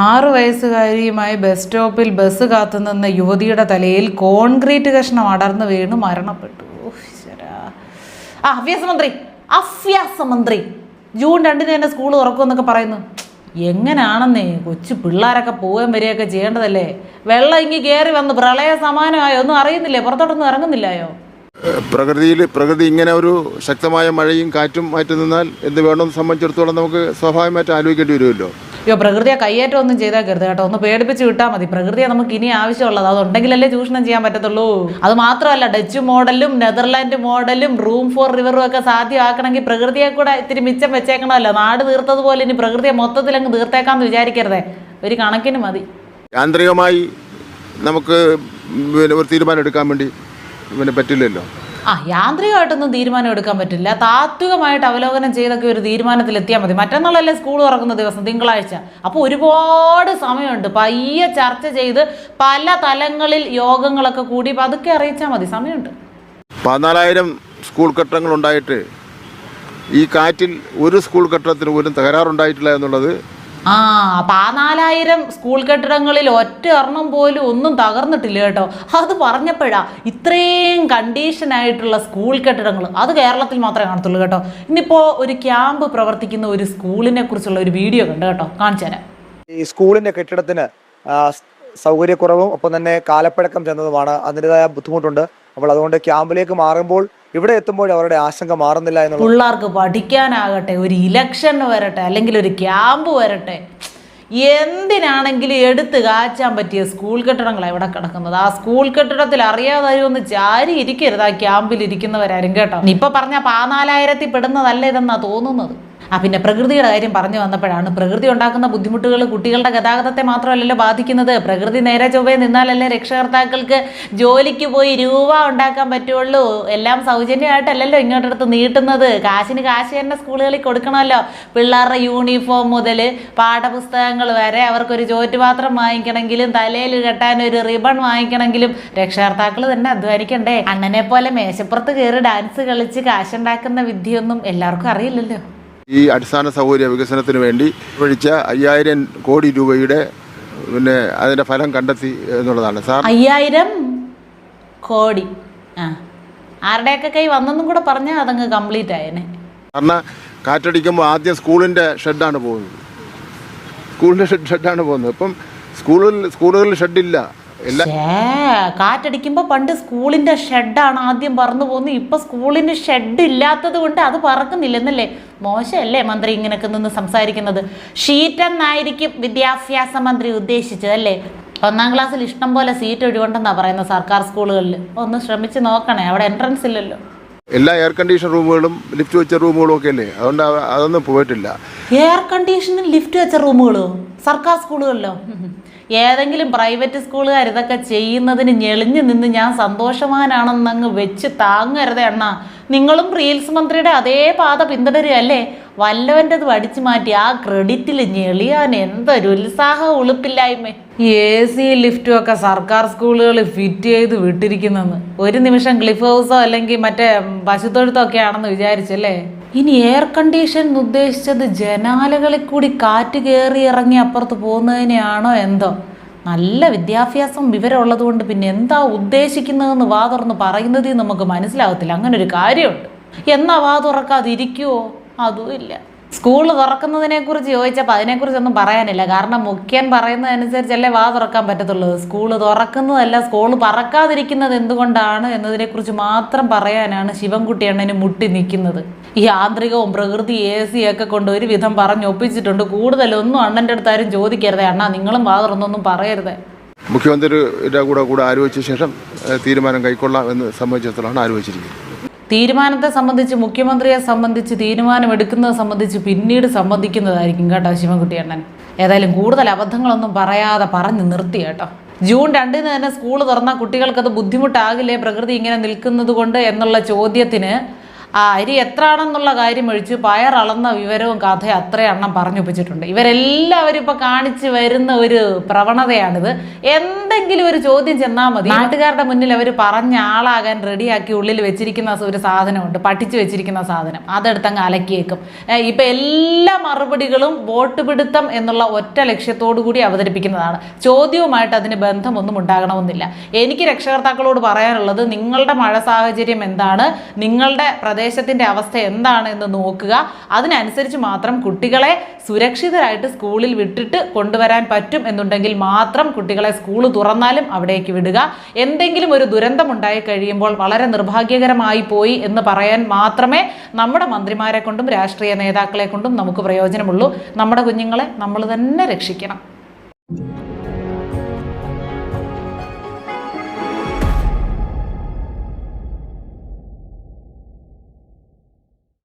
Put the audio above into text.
ആറു വയസ്സുകാരിയുമായി ബസ് സ്റ്റോപ്പിൽ ബസ് കാത്തുനിന്ന യുവതിയുടെ തലയിൽ കോൺക്രീറ്റ് കഷ്ണം അടർന്നു വീണ് മരണപ്പെട്ടു. ആ അഭ്യാസ മന്ത്രി മന്ത്രി. ജൂൺ രണ്ടിന് തന്നെ സ്കൂൾ തുറക്കുമെന്നൊക്കെ പറയുന്നു. എങ്ങനെയാണെന്നേ കൊച്ചു പിള്ളേരൊക്കെ പോവുകയും വരികയൊക്കെ ചെയ്യേണ്ടതല്ലേ? വെള്ളം ഇങ്ങി കയറി വന്ന് പ്രളയ സമാനമായോ? ഒന്നും അറിയുന്നില്ലേ? പുറത്തോട്ടൊന്നും ഇറങ്ങുന്നില്ലായോ? പ്രകൃതിയിൽ പ്രകൃതി ഇങ്ങനെ ഒരു ശക്തമായ മഴയും കാറ്റും മാറ്റി നിന്നാൽ എന്ത് വേണമെന്ന് സംബന്ധിച്ചിടത്തോളം നമുക്ക് സ്വാഭാവികമായിട്ട് ആലോചിക്കേണ്ടി വരുമല്ലോ. അയ്യോ പ്രകൃതിയെ കയ്യേറ്റം ഒന്നും ചെയ്താൽ കരുത് കേട്ടോ. ഒന്ന് പേടിപ്പിച്ച് വിട്ടാൽ മതി. പ്രകൃതിയെ നമുക്ക് ഇനി ആവശ്യമുള്ളത്. അതുണ്ടെങ്കിലല്ലേ ചൂഷണം ചെയ്യാൻ പറ്റത്തുള്ളൂ. അത് മാത്രമല്ല ഡച്ച് മോഡലും നെതർലാൻഡ് മോഡലും റൂം ഫോർ റിവറും ഒക്കെ സാധ്യമാക്കണമെങ്കിൽ പ്രകൃതിയെ കൂടെ ഇത്തിരി മിച്ചം വെച്ചേക്കണമല്ലോ. നാട് തീർത്തതുപോലെ ഇനി പ്രകൃതിയെ മൊത്തത്തിൽ അങ്ങ് തീർത്തേക്കാന്ന് വിചാരിക്കരുതേ. ഒരു കണക്കിന് മതി. യാന്ത്രികമായി നമുക്ക് പിന്നെ ഒരു തീരുമാനം എടുക്കാൻ വേണ്ടി പിന്നെ പറ്റില്ലല്ലോ. ആ യാന്ത്രികമായിട്ടൊന്നും തീരുമാനം എടുക്കാൻ പറ്റില്ല. താത്വികമായിട്ട് അവലോകനം ചെയ്തൊക്കെ ഒരു തീരുമാനത്തിൽ എത്തിയാൽ മതി. മറ്റന്നാളല്ലേ സ്കൂൾ തുറക്കുന്ന ദിവസം തിങ്കളാഴ്ച. അപ്പോൾ ഒരുപാട് സമയമുണ്ട്. പയ്യെ ചർച്ച ചെയ്ത് പല തലങ്ങളിൽ യോഗങ്ങളൊക്കെ കൂടി പതുക്കെ അറിയിച്ചാൽ മതി. സമയമുണ്ട്. പതിനാലായിരം സ്കൂൾ കെട്ടിടങ്ങൾ ഉണ്ടായിട്ട് ഈ കാറ്റിൽ ഒരു സ്കൂൾ ഘട്ടത്തിന് പോലും തകരാറുണ്ടായിട്ടില്ല എന്നുള്ളത് ആ പതിനാലായിരം സ്കൂൾ കെട്ടിടങ്ങളിൽ ഒറ്റ എണ്ണം പോലും ഒന്നും തകർന്നിട്ടില്ല കേട്ടോ. അത് പറഞ്ഞപ്പോഴാ ഇത്രയും കണ്ടീഷൻ ആയിട്ടുള്ള സ്കൂൾ കെട്ടിടങ്ങൾ. അത് കേരളത്തിൽ മാത്രമേ കാണത്തുള്ളൂ കേട്ടോ. ഇന്നിപ്പോൾ ഒരു ക്യാമ്പ് പ്രവർത്തിക്കുന്ന ഒരു സ്കൂളിനെ കുറിച്ചുള്ള ഒരു വീഡിയോ കണ്ട് കേട്ടോ. കാണിച്ചു ഈ സ്കൂളിന്റെ കെട്ടിടത്തിന് സൗകര്യക്കുറവും ഒപ്പം തന്നെ കാലപ്പഴക്കം ചെന്നതുമാണ് അതിന്റെതായ ബുദ്ധിമുട്ടുണ്ട്. അപ്പോൾ അതുകൊണ്ട് ക്യാമ്പിലേക്ക് മാറുമ്പോൾ ഇവിടെ എത്തുമ്പോൾ അവരുടെ ആശങ്ക മാറുന്നില്ല എന്നുള്ളത് പിള്ളേർക്ക് പഠിക്കാനാകട്ടെ ഒരു ഇലക്ഷൻ വരട്ടെ അല്ലെങ്കിൽ ഒരു ക്യാമ്പ് വരട്ടെ എന്തിനാണെങ്കിലും എടുത്ത് കാച്ചാൻ പറ്റിയ സ്കൂൾ കെട്ടിടങ്ങളാണ് ഇവിടെ കിടക്കുന്നത്. ആ സ്കൂൾ കെട്ടിടത്തിൽ അറിയാതെ ഒന്ന് ചാരി ഇരിക്കരുത് ആ ക്യാമ്പിൽ ഇരിക്കുന്നവരാരും കേട്ടോ. ഇപ്പൊ പറഞ്ഞ പാനാലായിരത്തിൽ പെടുന്നതല്ല ഇതെന്നാ തോന്നുന്നത്? ആ പിന്നെ പ്രകൃതിയുടെ കാര്യം പറഞ്ഞു വന്നപ്പോഴാണ് പ്രകൃതി ഉണ്ടാക്കുന്ന ബുദ്ധിമുട്ടുകൾ കുട്ടികളുടെ ഗതാഗതത്തെ മാത്രമല്ലല്ലോ ബാധിക്കുന്നത്. പ്രകൃതി നേരെ ചൊവ്വേ നിന്നാലല്ലേ രക്ഷകർത്താക്കൾക്ക് ജോലിക്ക് പോയി രൂപ ഉണ്ടാക്കാൻ പറ്റുള്ളൂ. എല്ലാം സൗജന്യമായിട്ടല്ലല്ലോ ഇങ്ങോട്ടടുത്ത് നീട്ടുന്നത്. കാശിന് കാശ് തന്നെ സ്കൂളുകളിൽ കൊടുക്കണമല്ലോ. പിള്ളേരുടെ യൂണിഫോം മുതൽ പാഠപുസ്തകങ്ങൾ വരെ അവർക്കൊരു ചോറ്റുപാത്രം വാങ്ങിക്കണമെങ്കിലും തലയിൽ കെട്ടാൻ ഒരു റിബൺ വാങ്ങിക്കണമെങ്കിലും രക്ഷകർത്താക്കൾ തന്നെ അധ്വാനിക്കണ്ടേ? അണ്ണനെ പോലെ മേശപ്പുറത്ത് കയറി ഡാൻസ് കളിച്ച് കാശുണ്ടാക്കുന്ന വിദ്യയൊന്നും എല്ലാവർക്കും അറിയില്ലല്ലോ. ഈ അടിസ്ഥാന സൗകര്യ വികസനത്തിന് വേണ്ടി ഒഴിച്ച അയ്യായിരം കോടി രൂപയുടെ പിന്നെ അതിന്റെ ഫലം കണ്ടെത്തി എന്നുള്ളതാണ്. സാർ? അയ്യായിരം കോടി. ആ. ആരുടെയൊക്കെ കൈ വന്നെന്നും കൂടെ പറഞ്ഞാൽ അതങ്ങ് കംപ്ലീറ്റ് ആയേനെ. കാരണം കാറ്റടിക്കുമ്പോൾ ആദ്യം സ്കൂളിന്റെ ഷെഡാണ് പോകുന്നത്. സ്കൂളിന്റെ ഷെഡ് ഷെഡാണ് പോകുന്നത്. ഇപ്പം സ്കൂളിൽ സ്കൂളുകളിൽ ഷെഡില്ല. കാറ്റടിക്കുമ്പോൾ പണ്ട് സ്കൂളിന്റെ ഷെഡാണ് ആദ്യം പറന്നു പോകുന്നത് ഇപ്പൊ സ്കൂളിന് ഷെഡ് ഇല്ലാത്തത് കൊണ്ട് അത് പറക്കുന്നില്ലെന്നല്ലേ? മോശമല്ലേ മന്ത്രി ഇങ്ങനെയൊക്കെ നിന്ന് സംസാരിക്കുന്നത്? ഷീറ്റ് എന്നായിരിക്കും വിദ്യാഭ്യാസ മന്ത്രി ഉദ്ദേശിച്ചത് അല്ലേ ഒന്നാം ക്ലാസ്സിൽ ഇഷ്ടം പോലെ സീറ്റ് ഒഴിവുണ്ടെന്നാണ് പറയുന്നത് സർക്കാർ സ്കൂളുകളിൽ ഒന്ന് ശ്രമിച്ച് നോക്കണേ അവിടെ എൻട്രൻസ് ഇല്ലല്ലോ. എല്ലാ എയർ കണ്ടീഷൻ റൂമുകളും ലിഫ്റ്റ് വെച്ച റൂമുകളും ഒക്കെ അല്ലേ? അതുകൊണ്ട് അതൊന്നും പോയിട്ടില്ല. എയർ കണ്ടീഷനും ലിഫ്റ്റ് വെച്ച റൂമുകളോ സർക്കാർ സ്കൂളുകളിലോ. ഏതെങ്കിലും പ്രൈവറ്റ് സ്കൂളുകാർ ഇതൊക്കെ ചെയ്യുന്നതിന് ഞെളിഞ്ഞു നിന്ന് ഞാൻ സന്തോഷവാനാണെന്നങ്ങ് വെച്ച് താങ്ങരുത് അണ്ണ. നിങ്ങളും റീൽസ് മന്ത്രിയുടെ അതേ പാത പിന്തുടരുകയല്ലേ? വല്ലവന്റെത് അടിച്ചു മാറ്റി ആ ക്രെഡിറ്റിൽ ഞെളിയാൻ എന്തൊരു ഉത്സാഹ ഉളുപ്പില്ലായ്മ. എ സി ലിഫ്റ്റും ഒക്കെ സർക്കാർ സ്കൂളുകളിൽ ഫിറ്റ് ചെയ്ത് വിട്ടിരിക്കുന്നെന്ന്. ഒരു നിമിഷം ക്ലിഫ് ഹൗസോ അല്ലെങ്കിൽ മറ്റേ പശുത്തൊഴുത്തോ ഒക്കെ ആണെന്ന് വിചാരിച്ചല്ലേ? ഇനി എയർ കണ്ടീഷൻ ഉദ്ദേശിച്ചത് ജനാലകളിൽ കൂടി കാറ്റ് കയറി ഇറങ്ങി അപ്പുറത്ത് പോകുന്നതിനെയാണോ എന്തോ? നല്ല വിദ്യാഭ്യാസം വിവരമുള്ളത് കൊണ്ട് പിന്നെ എന്താ ഉദ്ദേശിക്കുന്നതെന്ന് വാ തുറന്ന് പറയുന്നതിൽ നമുക്ക് മനസ്സിലാകത്തില്ല അങ്ങനെ ഒരു കാര്യമുണ്ട്. എന്നാ വാ തുറക്കാതിരിക്കുവോ? അതും ഇല്ല. സ്കൂൾ തുറക്കുന്നതിനെ കുറിച്ച് ചോദിച്ചപ്പോൾ അതിനെക്കുറിച്ചൊന്നും പറയാനില്ല. കാരണം മുഖ്യൻ പറയുന്നതനുസരിച്ചല്ലേ വാ തുറക്കാൻ പറ്റത്തുള്ളൂ സ്കൂൾ തുറക്കുന്നതല്ല സ്കൂൾ പറക്കാതിരിക്കുന്നത് എന്തുകൊണ്ടാണ് എന്നതിനെക്കുറിച്ച് മാത്രം പറയാനാണ് ശിവൻകുട്ടി അണ്ണന് മുട്ടി നിൽക്കുന്നത്. ഈ യാന്ത്രികവും പ്രകൃതി എ സി ഒക്കെ കൊണ്ട് ഒരു വിധം പറഞ്ഞൊപ്പിച്ചിട്ടുണ്ട് കൂടുതലൊന്നും അണ്ണന്റെ അടുത്ത് ആരും ചോദിക്കരുതേ. അണ്ണാ നിങ്ങളും വാ തുറന്നൊന്നും പറയരുതേ. മുഖ്യമന്ത്രിയുടെ കൂടെ കൂടെ ആലോചിച്ച ശേഷം തീരുമാനം കൈക്കൊള്ളാം എന്ന് സംബന്ധിച്ചിടത്തോളാണ് ആലോചിച്ചിരിക്കുന്നത്. തീരുമാനത്തെ സംബന്ധിച്ച് മുഖ്യമന്ത്രിയെ സംബന്ധിച്ച് തീരുമാനമെടുക്കുന്നത് സംബന്ധിച്ച് പിന്നീട് സംബന്ധിക്കുന്നതായിരിക്കും കേട്ടോ ശിവൻകുട്ടി അണ്ണൻ ഏതായാലും കൂടുതൽ അബദ്ധങ്ങളൊന്നും പറയാതെ പറഞ്ഞു നിർത്തി കേട്ടോ. ജൂൺ രണ്ടിന് തന്നെ സ്കൂൾ തുറന്നാൽ കുട്ടികൾക്കത് ബുദ്ധിമുട്ടാകില്ലേ? പ്രകൃതി ഇങ്ങനെ നിൽക്കുന്നത് കൊണ്ട് എന്നുള്ള ചോദ്യത്തിന് ആ അരി എത്ര ആണെന്നുള്ള കാര്യം ഒഴിച്ച് പയർ അളന്ന വിവരവും കഥയും അത്രയും എണ്ണം പറഞ്ഞൊപ്പിച്ചിട്ടുണ്ട് ഇവരെല്ലാവരും ഇപ്പം കാണിച്ചു വരുന്ന ഒരു പ്രവണതയാണിത്. എന്ത് എന്തെങ്കിലും ഒരു ചോദ്യം ചെന്നാൽ മതി. നാട്ടുകാരുടെ മുന്നിൽ അവർ പറഞ്ഞ ആളാകാൻ റെഡിയാക്കി ഉള്ളിൽ വെച്ചിരിക്കുന്ന ഒരു സാധനമുണ്ട്. പഠിച്ചു വെച്ചിരിക്കുന്ന സാധനം. അതെടുത്തങ്ങ് അലക്കിയേക്കും. ഇപ്പം എല്ലാ മറുപടികളും വോട്ട് പിടുത്തം എന്നുള്ള ഒറ്റ ലക്ഷ്യത്തോടു കൂടി അവതരിപ്പിക്കുന്നതാണ്. ചോദ്യവുമായിട്ട് അതിന് ബന്ധമൊന്നും ഉണ്ടാകണമെന്നില്ല. എനിക്ക് രക്ഷകർത്താക്കളോട് പറയാനുള്ളത് നിങ്ങളുടെ മഴ സാഹചര്യം എന്താണ്? നിങ്ങളുടെ പ്രദേശത്തിന്റെ അവസ്ഥ എന്താണ് എന്ന് നോക്കുക. അതിനനുസരിച്ച് മാത്രം കുട്ടികളെ സുരക്ഷിതരായിട്ട് സ്കൂളിൽ വിട്ടിട്ട് കൊണ്ടുവരാൻ പറ്റും എന്നുണ്ടെങ്കിൽ മാത്രം കുട്ടികളെ സ്കൂൾ തുറന്നാലും അവിടേക്ക് വിടുക. എന്തെങ്കിലും ഒരു ദുരന്തം ഉണ്ടായി കഴിയുമ്പോൾ വളരെ നിർഭാഗ്യകരമായി പോയി എന്ന് പറയാൻ മാത്രമേ നമ്മുടെ മന്ത്രിമാരെ കൊണ്ടും രാഷ്ട്രീയ നേതാക്കളെ കൊണ്ടും നമുക്ക് പ്രയോജനമുള്ളൂ. നമ്മുടെ കുഞ്ഞുങ്ങളെ നമ്മൾ തന്നെ രക്ഷിക്കണം.